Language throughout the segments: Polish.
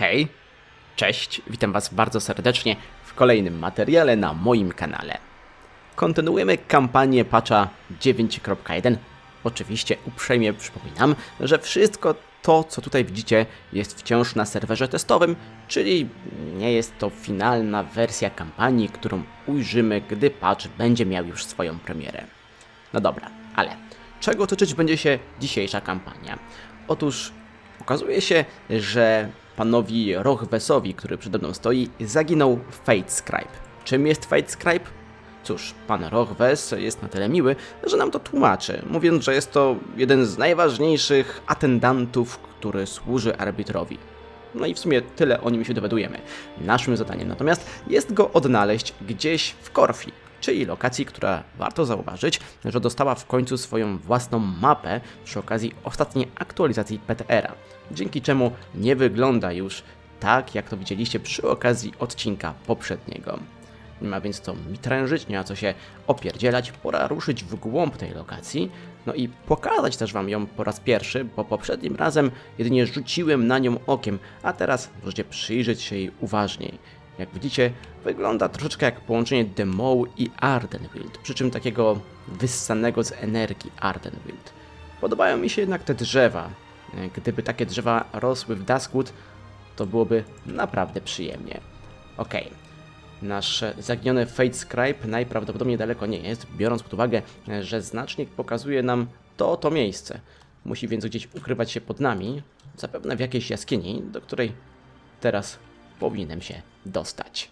Hej, cześć, witam Was bardzo serdecznie w kolejnym materiale na moim kanale. Kontynuujemy kampanię patcha 9.1. Oczywiście uprzejmie przypominam, że wszystko to, co tutaj widzicie, jest wciąż na serwerze testowym, czyli nie jest to finalna wersja kampanii, którą ujrzymy, gdy patch będzie miał już swoją premierę. No dobra, ale czego tyczyć będzie się dzisiejsza kampania? Otóż okazuje się, że panowi Rochwesowi, który przede mną stoi, zaginął Fate Scribe. Czym jest Fate Scribe? Cóż, pan Rochwes jest na tyle miły, że nam to tłumaczy, mówiąc, że jest to jeden z najważniejszych atendantów, który służy arbitrowi. No i w sumie tyle o nim się dowiadujemy. Naszym zadaniem natomiast jest go odnaleźć gdzieś w Korfi, czyli lokacji, która warto zauważyć, że dostała w końcu swoją własną mapę przy okazji ostatniej aktualizacji PTR-a, dzięki czemu nie wygląda już tak, jak to widzieliście przy okazji odcinka poprzedniego. Nie ma więc co mitrężyć, nie ma co się opierdzielać, pora ruszyć w głąb tej lokacji, no i pokazać też Wam ją po raz pierwszy, bo poprzednim razem jedynie rzuciłem na nią okiem, a teraz możecie przyjrzeć się jej uważniej. Jak widzicie, wygląda troszeczkę jak połączenie Demoł i Ardenwild, przy czym takiego wyssanego z energii Ardenwild. Podobają mi się jednak te drzewa. Gdyby takie drzewa rosły w Duskwood, to byłoby naprawdę przyjemnie. Okej, Nasz zaginiony Fate Scribe najprawdopodobniej daleko nie jest, biorąc pod uwagę, że znacznik pokazuje nam to oto miejsce. Musi więc gdzieś ukrywać się pod nami, zapewne w jakiejś jaskini, do której teraz powinienem się dostać.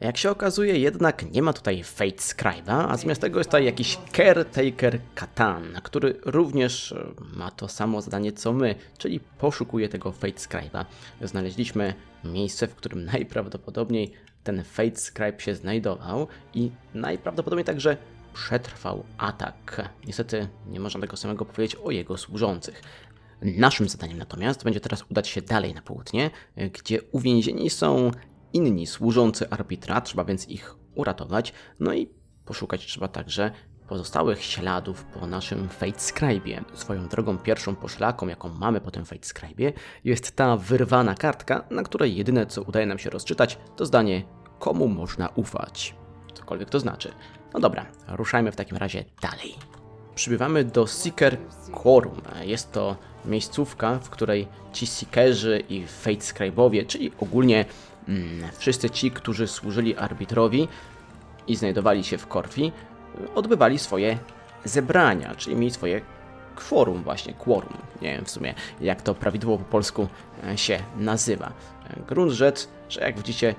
Jak się okazuje, jednak nie ma tutaj Fate Scribe'a, a zamiast tego jest tutaj jakiś Caretaker Katan, który również e, ma to samo zadanie co my, czyli poszukuje tego Fate Scribe'a. Znaleźliśmy miejsce, w którym najprawdopodobniej ten Fate Scribe się znajdował i najprawdopodobniej także przetrwał atak. Niestety nie można tego samego powiedzieć o jego służących. Naszym zadaniem natomiast będzie teraz udać się dalej na południe, gdzie uwięzieni są inni służący arbitra, trzeba więc ich uratować, no i poszukać trzeba także pozostałych śladów po naszym Fate Scribe'ie. Swoją drogą pierwszą poszlaką, jaką mamy po tym Fate Scribe'ie, jest ta wyrwana kartka, na której jedyne co udaje nam się rozczytać, to zdanie komu można ufać. Cokolwiek to znaczy. No dobra, ruszajmy w takim razie dalej. Przybywamy do Seeker Quorum. Jest to miejscówka, w której ci Seekerzy i Fate Scribe'owie, czyli ogólnie mm, wszyscy ci, którzy służyli arbitrowi i znajdowali się w Korfi, odbywali swoje zebrania, czyli mieli swoje quorum właśnie, quorum. Nie wiem w sumie jak to prawidłowo po polsku e, się nazywa. Grunt rzecz, że jak widzicie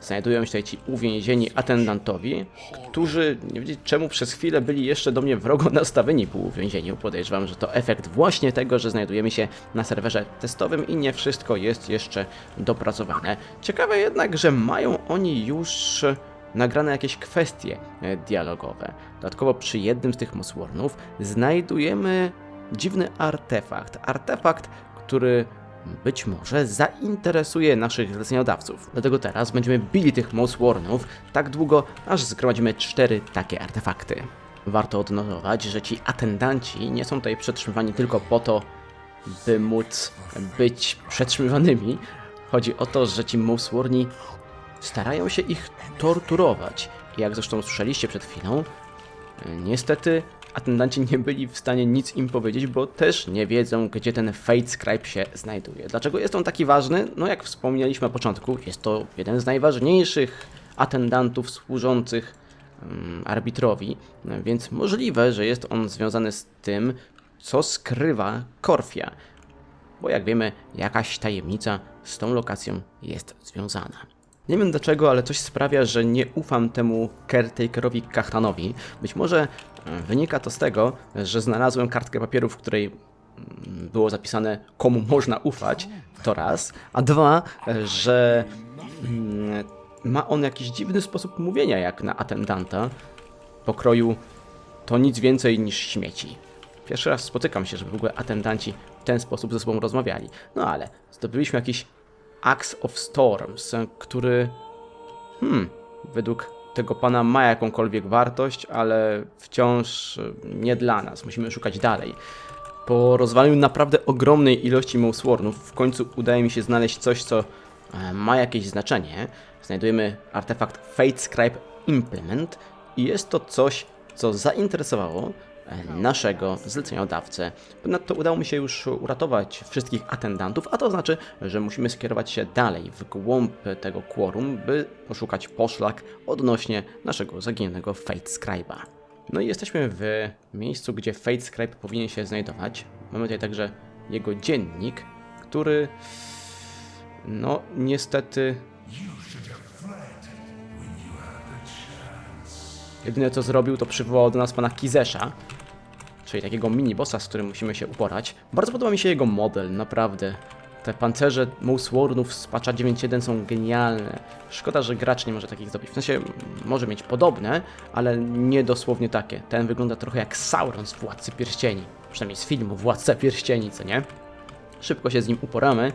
znajdują się tutaj ci uwięzieni atendantowi, którzy nie wiedzieć czemu przez chwilę byli jeszcze do mnie wrogo nastawieni po uwięzieniu. Podejrzewam, że to efekt właśnie tego, że znajdujemy się na serwerze testowym i nie wszystko jest jeszcze dopracowane. Ciekawe jednak, że mają oni już nagrane jakieś kwestie e, dialogowe. Dodatkowo przy jednym z tych Mosswornów znajdujemy dziwny artefakt. Artefakt, który być może zainteresuje naszych zleceniodawców. Dlatego teraz będziemy bili tych Mosswornów tak długo, aż zgromadzimy cztery takie artefakty. Warto odnotować, że ci atendanci nie są tutaj przetrzymywani tylko po to, by móc być przetrzymywanymi. Chodzi o to, że ci Mossworni starają się ich torturować. Jak zresztą słyszeliście przed chwilą, niestety atendanci nie byli w stanie nic im powiedzieć, bo też nie wiedzą, gdzie ten Fate Scribe się znajduje. Dlaczego jest on taki ważny? No jak wspomnieliśmy na początku, jest to jeden z najważniejszych atendantów służących um, arbitrowi, więc możliwe, że jest on związany z tym, co skrywa Korfia. Bo jak wiemy, jakaś tajemnica z tą lokacją jest związana. Nie wiem dlaczego, ale coś sprawia, że nie ufam temu caretakerowi Kachtanowi. Być może Wynika to z tego, że znalazłem kartkę papieru, w której mm, było zapisane, komu można ufać, to raz, a dwa, że mm, ma on jakiś dziwny sposób mówienia, jak na atendanta, pokroju to nic więcej niż śmieci. Pierwszy raz spotykam się, żeby w ogóle atendanci w ten sposób ze sobą rozmawiali. No ale zdobyliśmy jakiś Axe of Storms, który, hmm, według tego pana ma jakąkolwiek wartość, ale wciąż nie dla nas. Musimy szukać dalej. Po rozwaleniu naprawdę ogromnej ilości Mousewornów w końcu udaje mi się znaleźć coś, co e, ma jakieś znaczenie. Znajdujemy artefakt Fate Scribe Implement i jest to coś, co zainteresowało e, naszego zleceniodawcę. Ponadto udało mi się już uratować wszystkich atendantów, a to znaczy, że musimy skierować się dalej w głąb tego quorum, by poszukać poszlak odnośnie naszego zaginionego Fate Scribe'a. No i jesteśmy w miejscu, gdzie Fate Scribe powinien się znajdować. Mamy tutaj także jego dziennik, który no niestety Jedyne co zrobił, to przywołał do nas pana Kizesza, czyli takiego mini-bossa, z którym musimy się uporać. Bardzo podoba mi się jego model, naprawdę. Te pancerze Mousewornów z patcha 9.1 są genialne. Szkoda, że gracz nie może takich zrobić. W sensie może mieć podobne, ale nie dosłownie takie. Ten wygląda trochę jak Sauron z Władcy Pierścieni. Przynajmniej z filmu Władca Pierścieni, co nie? Szybko się z nim uporamy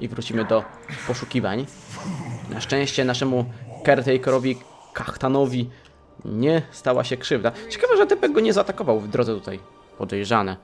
i wrócimy do poszukiwań. Na szczęście naszemu caretakerowi Kachtanowi nie stała się krzywda. Ciekawe, że typek go nie zaatakował w drodze tutaj. Podejrzane.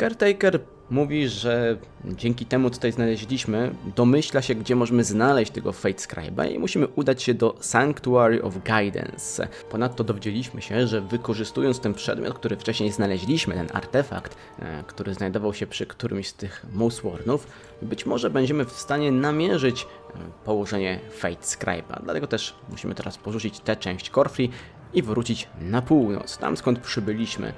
Caretaker mówi, że dzięki temu co tutaj znaleźliśmy, domyśla się, gdzie możemy znaleźć tego Fate Scribe'a i musimy udać się do Sanctuary of Guidance. Ponadto dowiedzieliśmy się, że wykorzystując ten przedmiot, który wcześniej znaleźliśmy, ten artefakt, e, który znajdował się przy którymś z tych Mousewornów, być może będziemy w stanie namierzyć e, położenie Fate Scribe'a. Dlatego też musimy teraz porzucić tę część Corfree i wrócić na północ, tam skąd przybyliśmy.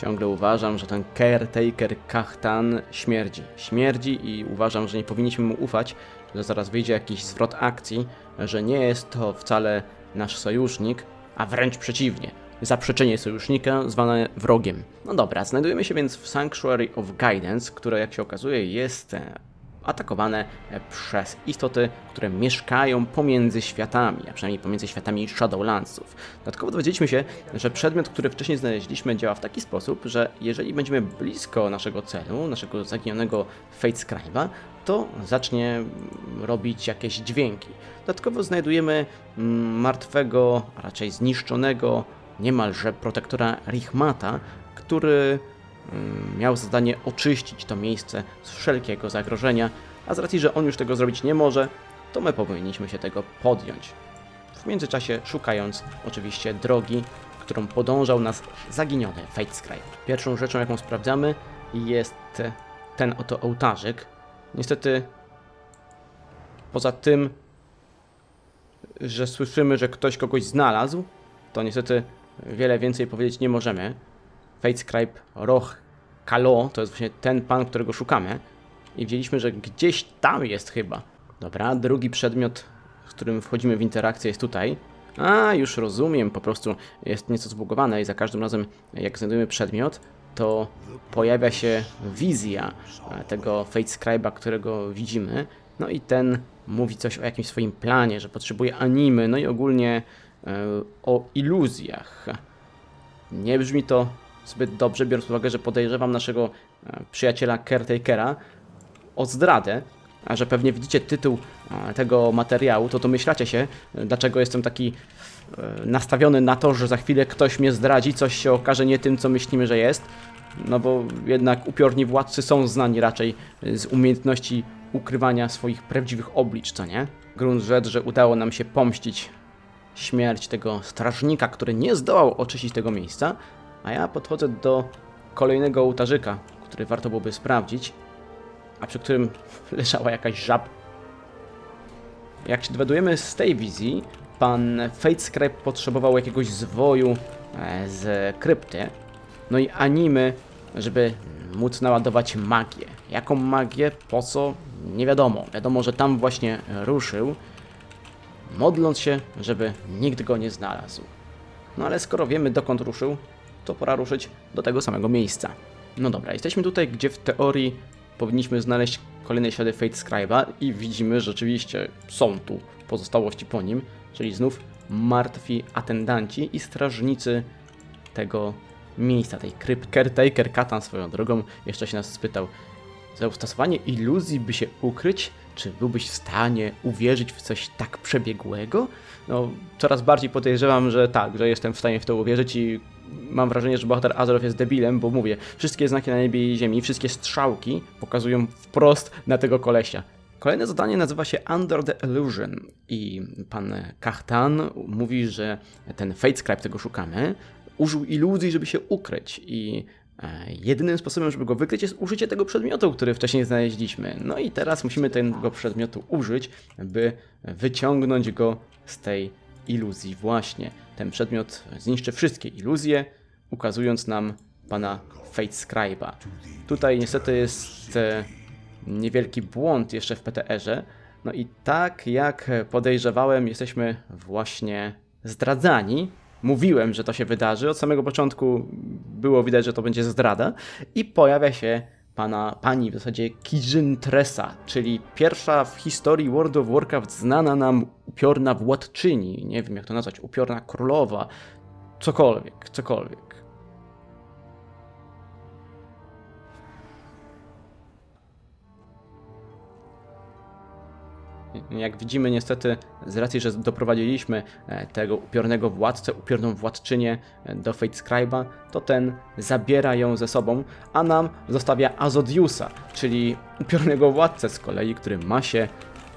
Ciągle uważam, że ten caretaker Kachtan śmierdzi. Śmierdzi i uważam, że nie powinniśmy mu ufać, że zaraz wyjdzie jakiś zwrot akcji, że nie jest to wcale nasz sojusznik, a wręcz przeciwnie. Zaprzeczenie sojusznika zwane wrogiem. No dobra, znajdujemy się więc w Sanctuary of Guidance, które jak się okazuje jest e, atakowane e, przez istoty, które mieszkają pomiędzy światami, a przynajmniej pomiędzy światami Shadowlandsów. Dodatkowo dowiedzieliśmy się, że przedmiot, który wcześniej znaleźliśmy, działa w taki sposób, że jeżeli będziemy blisko naszego celu, naszego zaginionego Fate Scribe'a, to zacznie robić jakieś dźwięki. Dodatkowo znajdujemy mm, martwego, a raczej zniszczonego, niemalże protektora Richmata, który miał zadanie oczyścić to miejsce z wszelkiego zagrożenia, a z racji, że on już tego zrobić nie może, to my powinniśmy się tego podjąć. W międzyczasie szukając oczywiście drogi, którą podążał nas zaginiony Fate Scribe. Pierwszą rzeczą, jaką sprawdzamy, jest ten oto ołtarzyk. Niestety, poza tym, że słyszymy, że ktoś kogoś znalazł, to niestety wiele więcej powiedzieć nie możemy. Fate Scribe Roch Kalo to jest właśnie ten pan, którego szukamy. I widzieliśmy, że gdzieś tam jest chyba. Dobra, drugi przedmiot, z którym wchodzimy w interakcję jest tutaj. A, już rozumiem, po prostu jest nieco zbugowane i za każdym razem, jak znajdujemy przedmiot, to pojawia się wizja e, tego Fate Scribe'a, którego widzimy. No i ten mówi coś o jakimś swoim planie, że potrzebuje animy, no i ogólnie e, o iluzjach. Nie brzmi to zbyt dobrze, biorąc pod uwagę, że podejrzewam naszego e, przyjaciela Caretakera o zdradę, a że pewnie widzicie tytuł e, tego materiału, to domyślacie się, e, dlaczego jestem taki nastawiony na to, że za chwilę ktoś mnie zdradzi, coś się okaże nie tym, co myślimy, że jest. No bo jednak upiorni władcy są znani raczej z umiejętności ukrywania swoich prawdziwych oblicz, co nie? Grunt rzecz, że udało nam się pomścić śmierć tego strażnika, który nie zdołał oczyścić tego miejsca, a ja podchodzę do kolejnego ołtarzyka, który warto byłoby sprawdzić, a przy którym leżała jakaś żab. Jak się dowiadujemy z tej wizji, pan Fate Scribe potrzebował jakiegoś zwoju e, z krypty, no i animy, żeby móc naładować magię. Jaką magię? Po co? Nie wiadomo. Wiadomo, że tam właśnie ruszył, modląc się, żeby nikt go nie znalazł. No ale skoro wiemy dokąd ruszył, to pora ruszyć do tego samego miejsca. No dobra, jesteśmy tutaj, gdzie w teorii powinniśmy znaleźć kolejne ślady Fate Scribe'a i widzimy, że rzeczywiście są tu pozostałości po nim, czyli znów martwi atendanci i strażnicy tego miejsca, tej krypty. Caretaker Katan swoją drogą jeszcze się nas spytał, za ustosowanie iluzji, by się ukryć? Czy byłbyś w stanie uwierzyć w coś tak przebiegłego? No, coraz bardziej podejrzewam, że tak, że jestem w stanie w to uwierzyć i mam wrażenie, że bohater Azeroth jest debilem, bo mówię, wszystkie znaki na niebie i ziemi, wszystkie strzałki pokazują wprost na tego kolesia. Kolejne zadanie nazywa się Under the Illusion i pan Kahtan mówi, że ten Fatescribe, tego szukamy, użył iluzji, żeby się ukryć i e, jedynym sposobem, żeby go wykryć jest użycie tego przedmiotu, który wcześniej znaleźliśmy. No i teraz musimy tego przedmiotu użyć, by wyciągnąć go z tej iluzji właśnie. Ten przedmiot zniszczy wszystkie iluzje, ukazując nam pana Fatescribe'a. Tutaj niestety jest e, niewielki błąd jeszcze w PTR-ze. No i tak jak podejrzewałem, jesteśmy właśnie zdradzani. Mówiłem, że to się wydarzy. Od samego początku było widać, że to będzie zdrada. I pojawia się pana, pani w zasadzie Kijin Tresa, czyli pierwsza w historii World of Warcraft znana nam upiorna władczyni. Nie wiem jak to nazwać, upiorna królowa. Cokolwiek, cokolwiek. Jak widzimy, niestety, z racji, że doprowadziliśmy e, tego upiornego władcę, upiorną władczynię e, do Fatescribe'a, to ten zabiera ją ze sobą, a nam zostawia Azodiusa, czyli upiornego władcę z kolei, który ma się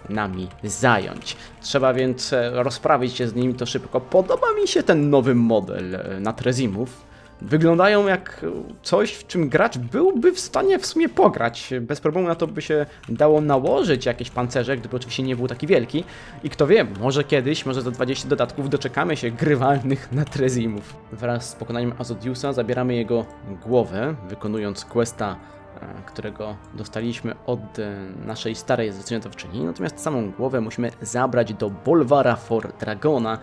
nami zająć. Trzeba więc e, rozprawić się z nimi to szybko. Podoba mi się ten nowy model e, Natrezimów. Wyglądają jak coś, w czym gracz byłby w stanie w sumie pograć. Bez problemu na to by się dało nałożyć jakieś pancerze, gdyby oczywiście nie był taki wielki. I kto wie, może kiedyś, może za 20 dodatków doczekamy się grywalnych Natrezimów. Wraz z pokonaniem Azodiusa zabieramy jego głowę, wykonując questa e, którego dostaliśmy od e, naszej starej zwyciężowczyni. Natomiast samą głowę musimy zabrać do Bolvara for Dragona,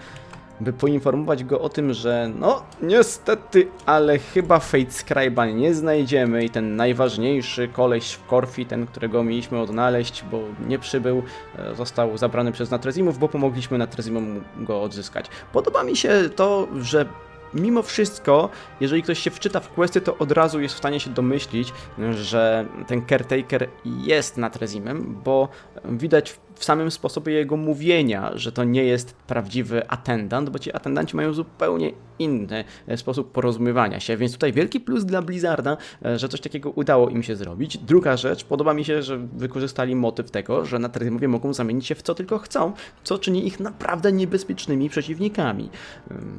by poinformować go o tym, że no niestety, ale chyba Fatescribe'a nie znajdziemy i ten najważniejszy koleś w Korfi, ten, którego mieliśmy odnaleźć, bo nie przybył, e, został zabrany przez Natrezimów, bo pomogliśmy Natrezimom go odzyskać. Podoba mi się to, że mimo wszystko, jeżeli ktoś się wczyta w questy, to od razu jest w stanie się domyślić, że ten caretaker jest Natrezimem, bo widać w samym sposobie jego mówienia, że to nie jest prawdziwy atendant, bo ci atendanci mają zupełnie inny e, sposób porozumiewania się, więc tutaj wielki plus dla Blizzarda, e, że coś takiego udało im się zrobić. Druga rzecz, podoba mi się, że wykorzystali motyw tego, że Natrezimowie mogą zamienić się w co tylko chcą, co czyni ich naprawdę niebezpiecznymi przeciwnikami.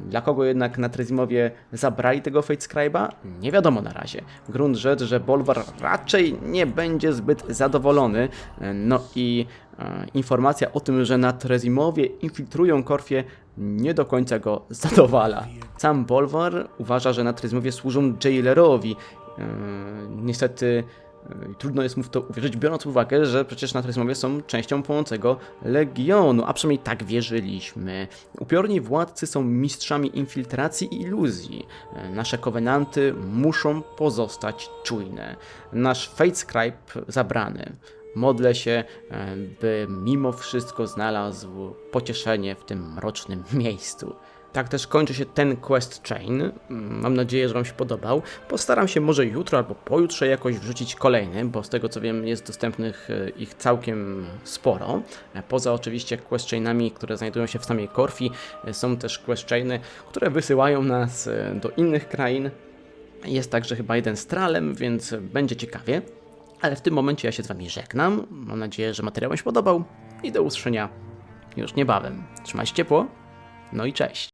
Dla kogo jednak Natrezimowie zabrali tego Fatescribe'a? Nie wiadomo na razie. Grunt rzecz, że Bolvar raczej nie będzie zbyt zadowolony, e, no i informacja o tym, że Natrezimowie infiltrują Korfię nie do końca go zadowala. Sam Bolvar uważa, że Natrezimowie służą Jailerowi. Yy, niestety yy, trudno jest mu w to uwierzyć, biorąc uwagę, że przecież Natrezimowie są częścią płonącego Legionu, a przynajmniej tak wierzyliśmy. Upiorni władcy są mistrzami infiltracji i iluzji. Yy, Nasze kowenanty muszą pozostać czujne. Nasz Fatescribe zabrany. Modlę się, e, by mimo wszystko znalazł pocieszenie w tym mrocznym miejscu. Tak też kończy się ten quest chain. Mam nadzieję, że Wam się podobał. Postaram się może jutro albo pojutrze jakoś wrzucić kolejny, bo z tego co wiem jest dostępnych e, ich całkiem sporo. E, Poza oczywiście quest chainami, które znajdują się w samej Korfi, są też quest chainy, które wysyłają nas do innych krain. Jest także chyba jeden z tralem, więc będzie ciekawie. Ale w tym momencie ja się z Wami żegnam. Mam nadzieję, że materiał Wam się podobał i do usłyszenia już niebawem. Trzymajcie ciepło, no i cześć.